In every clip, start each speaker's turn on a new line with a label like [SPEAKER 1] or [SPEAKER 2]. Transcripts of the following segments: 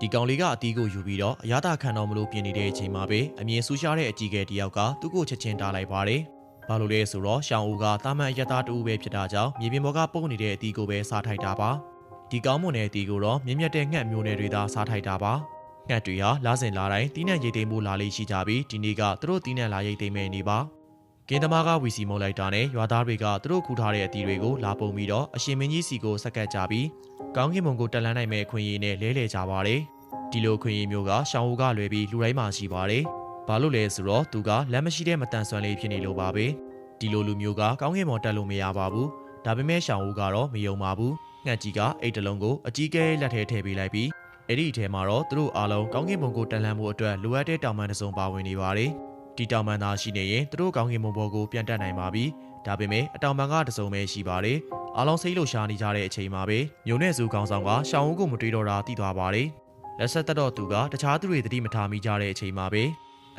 [SPEAKER 1] ဒီကောင်လေးကအတီးကိုယူပြီးတော့အရသာခံတော်မလို့ပြင်နေတဲ့အချိန်မှာပဲအမြင်ဆူရှားတဲ့အကြီးကဲတယောက်ကသူ့ကိုချက်ချင်းတားလိုက်ပါတယ်။ဘာလို့လဲဆိုတော့ရှောင်းဦးကတာမန်အရသာတူပဲဖြစ်တာကြောင့်မြေပြင်ပေါ်ကပုံနေတဲ့အတီးကိုပဲစားထိုက်တာပါ။ဒီကောင်းမွန်တဲ့အတီးကိုတော့မြင့်မြတ်တဲ့ငှက်မျိုးနယ်တွေသာစားထိုက်တာပါ။ငှက်တွေဟာလာစဉ်လာတိုင်းတီးနှံရိတ်သိမ်းမှုလာလေးရှိကြပြီးဒီနေ့ကသူတို့တီးနှံလာရိတ်သိမ်းမဲ့နေပါ။ကင်းသမားကဝီစီမုံလိုက်တာနဲ့ရွာသားတွေကသူတို့ခူထားတဲ့အတီးတွေကိုလာပုံပြီးတော့အရှင်မင်းကြီးစီကိုဆက်ကပ်ကြပြီး ကောင်းကင်ဘုံကိုတက်လန်းနိုင်မဲ့အခွင့်အရေးနဲ့လဲလှယ်ကြပါတယ်။ဒီလိုအခွင့်အရေးမျိုးကရှောင်းဦးကလွယ်ပြီးလူတိုင်းမှာရှိပါတယ်။ဘာလို့လဲဆိုတော့သူကလက်မရှိတဲ့မတန်ဆွမ်းလေးဖြစ်နေလို့ပါပဲ။ဒီလိုလူမျိုးကကောင်းကင်ဘုံတက်လို့မရပါဘူး။ဒါပေမဲ့ရှောင်းဦးကတော့မယုံပါဘူး။ငှက်ကြီးကအိတ်တလုံးကိုအကြီးကဲလက်ထဲထည့်ပေးလိုက်ပြီးအဲ့ဒီအထဲမှာတော့သူတို့အားလုံးကောင်းကင်ဘုံကိုတက်လှမ်းဖို့အတွက်လိုအပ်တဲ့တောင်ပန်တစ်စုံပါဝင်နေပါတယ်။ ဒီတောင်ပန်သားရှိနေရင်သူတို့ကောင်းကင်ဘုံဘောကိုပြန်တက်နိုင်ပါပြီ။ဒါပေမဲ့အတောင်ပန်ကတစ်စုံပဲရှိပါတယ်။အားလုံးစိတ်လှုပ်ရှားနေကြတဲ့အချိန်မှာပဲမြို့နယ်စုကောင်းဆောင်ကရှောင်းဦးကိုမတွေးတော့တာသိသွားပါတယ်။လက်ဆက်သက်တော့သူကတခြားသူတွေသတိမထားမိကြတဲ့အချိန်မှာပဲ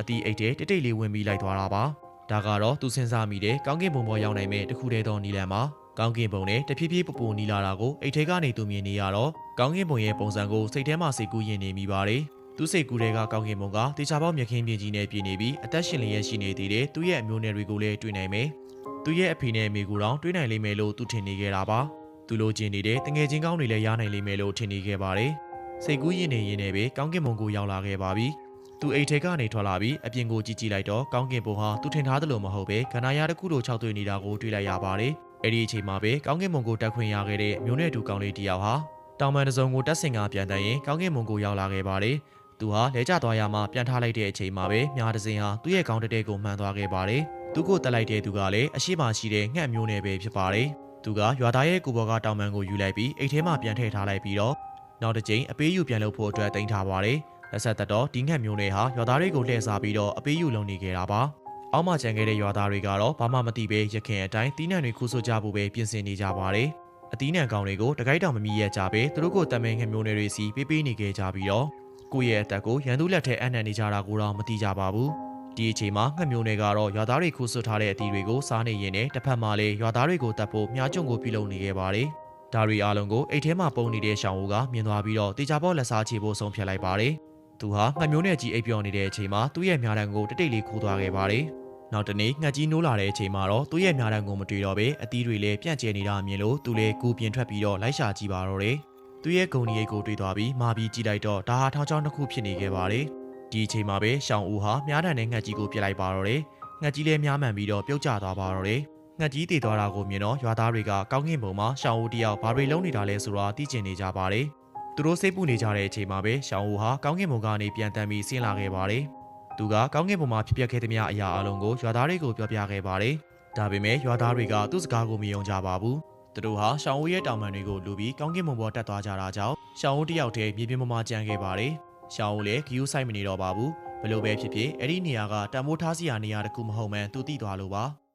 [SPEAKER 1] အတီးအိတ်တဲ့တိတ်တိတ်လေးဝင်ပြီးလိုက်သွားတာပါ။ဒါကတော့သူစဉ်းစားမိတဲ့ကောင်းကင်ဘုံဘောရောက်နိုင်မဲ့တခုတည်းသောနီလန်မှာကောင်းကင်ဘုံနဲ့တဖြည်းဖြည်းပူပူနီလာတာကိုအိတ်ထဲကနေသူမြင်နေရတော့ကောင်းကင်ဘုံရဲ့ပုံစံကိုစိတ်ထဲမှာစိတ်ကူးရင်နေမိပါတယ်။ သူစိတ်ကူးတဲ့ကကောင်းကင်ဘုံကတေချာပေါက်မြခင်းပြင်းကြီးနဲ့ပြည်နေပြီးအသက်ရှင်လျက်ရှိနေသေးတဲ့သူ့ရဲ့အမျိုးနယ်တွေကိုလည်းတွေ့နိုင်မယ်။သူ့ရဲ့အဖေနဲ့အမေကိုတော့တွေ့နိုင်လိမ့်မယ်လို့သူထင်နေခဲ့တာပါ။သူလိုချင်နေတဲ့တငယ်ချင်းကောင်းတွေလည်းရနိုင်လိမ့်မယ်လို့ထင်နေခဲ့ပါတယ်။စိတ်ကူးရင်နေရင်နဲ့ပဲကောင်းကင်ဘုံကိုရောက်လာခဲ့ပါပြီ။သူအိတ်ထဲကနေထွက်လာပြီးအပြင်ကိုကြည့်ကြည့်လိုက်တော့ကောင်းကင်ဘုံဟာသူထင်ထားသလိုမဟုတ်ပဲခန္ဓာရတစ်ခုလိုခြောက်သွေ့နေတာကိုတွေ့လိုက်ရပါတယ်။အဲ့ဒီအချိန်မှာပဲကောင်းကင်ဘုံကိုတက်ခွင့်ရခဲ့တဲ့မျိုးနယ်တူကောင်းလေးတစ်ယောက်ဟာတောင်ပန်တစ်စုံကိုတက်ဆင်ကပြန်တန်းရင်ကောင်းကင်ဘုံကိုရောက်လာခဲ့ပါတယ်။ သူဟာလဲကျသွားရမှပြန်ထားလိုက်တဲ့အချိန်မှာပဲမြားတစ်စင်ဟာသူ့ရဲ့ကောင်းတတဲ့ကိုမှန်သွားခဲ့ပါတယ်။သူ့ကိုတက်လိုက်တဲ့သူကလည်းအရှိမရှိတဲ့ငှက်မျိုးနယ်ပဲဖြစ်ပါတယ်။သူကရွာသားရဲ့ကိုဘော်ကတောင်ပန်ကိုယူလိုက်ပြီးအိတ်ထဲမှာပြန်ထည့်ထားလိုက်ပြီးတော့နောက်တစ်ကြိမ်အပေးယူပြန်လုပ်ဖို့အတွက်တင်ထားပါတယ်။လက်ဆက်သက်တော့ဒီငှက်မျိုးနယ်ဟာရွာသားတွေကိုလှည့်စားပြီးတော့အပေးယူလုပ်နေခဲ့တာပါ။အောက်မှကြံခဲ့တဲ့ရွာသားတွေကတော့ဘာမှမသိပဲရခင်အတိုင်းတီးနှံတွေခူးဆွကြဖို့ပဲပြင်ဆင်နေကြပါတယ်။အသီးနှံကောင်တွေကိုတကိုက်တောင်မမီရဲကြပဲသူတို့ကိုတမင်ငှက်မျိုးနယ်တွေစီပေးပေးနေခဲ့ကြပြီးတော့ ကိုယ့်ရဲ့အသက်ကိုရန်သူလက်ထဲအနှံနေကြတာကိုတော့မသိကြပါဘူး။ဒီအချိန်မှာငှက်မျိုးနယ်ကတော့ရွာသားတွေခူးဆွထားတဲ့အသီးတွေကိုစားနေရင်လည်းတစ်ဖက်မှာလည်းရွာသားတွေကိုတတ်ဖို့မြားကျုံကိုပြုလုပ်နေခဲ့ပါတယ်။ဒါရီအားလုံးကိုအိတ်ထဲမှာပုံနေတဲ့ရှောင်းဦးကမြင်သွားပြီးတော့တေချာပေါက်လက်စားချေဖို့ဆုံးဖြတ်လိုက်ပါတယ်။သူဟာငှက်မျိုးနယ်ကြီးအိပ်ပျော်နေတဲ့အချိန်မှာသူ့ရဲ့မြားတံကိုတိတ်တိတ်လေးခိုးသွားခဲ့ပါတယ်။နောက်တနေ့ငှက်ကြီးနိုးလာတဲ့အချိန်မှာတော့သူ့ရဲ့မြားတံကိုမတွေ့တော့ပဲအသီးတွေလည်းပြန့်ကျဲနေတာမြင်လို့သူလည်းကူပြင်ထွက်ပြီးတော့လိုက်ရှာကြည့်ပါတော့တယ်။ သူ့ရဲ့ဂုံဒီအိတ်ကိုတွေ့သွားပြီးမာပြီးကြည့်လိုက်တော့ဒါဟာထောင်ချောင်းတစ်ခုဖြစ်နေခဲ့ပါတယ်။ဒီအချိန်မှာပဲရှောင်းဦးဟာမြားတံနဲ့ငှက်ကြီးကိုပြစ်လိုက်ပါတော့တယ်။ငှက်ကြီးလည်းမြားမှန်ပြီးတော့ပြုတ်ကျသွားပါတော့တယ်။ငှက်ကြီးတည်သွားတာကိုမြင်တော့ရွာသားတွေကကောင်းကင်ဘုံမှာရှောင်းဦးတယောက်ဘာတွေလုံးနေတာလဲဆိုတာသိကျင်နေကြပါတယ်။သူတို့စိတ်ပူနေကြတဲ့အချိန်မှာပဲရှောင်းဦးဟာကောင်းကင်ဘုံကနေပြန်တမ်းပြီးဆင်းလာခဲ့ပါတယ်။သူကကောင်းကင်ဘုံမှာဖြစ်ပျက်ခဲ့သမျှအရာအလုံးကိုရွာသားတွေကိုပြောပြခဲ့ပါတယ်။ဒါပေမဲ့ရွာသားတွေကသူ့စကားကိုမယုံကြပါဘူး။ သူတို့ဟာရှောင်းဦးရဲ့တောင်ပန်တွေကိုလူပြီးကောင်းကင်ဘုံပေါ်တက်သွားကြတာကြောင့်ရှောင်းဦးတယောက်တည်းမြေပြင်ပေါ်မှာကြံခဲ့ပါတယ်။ရှောင်းဦးလည်းဂီယူဆိုင်မနေတော့ပါဘူး။ဘလို့ပဲဖြစ်ဖြစ်အဲ့ဒီနေရာကတံမိုးထားစရာနေရာတစ်ခုမဟုတ်မှန်းသူသိသွားလို့ပါ။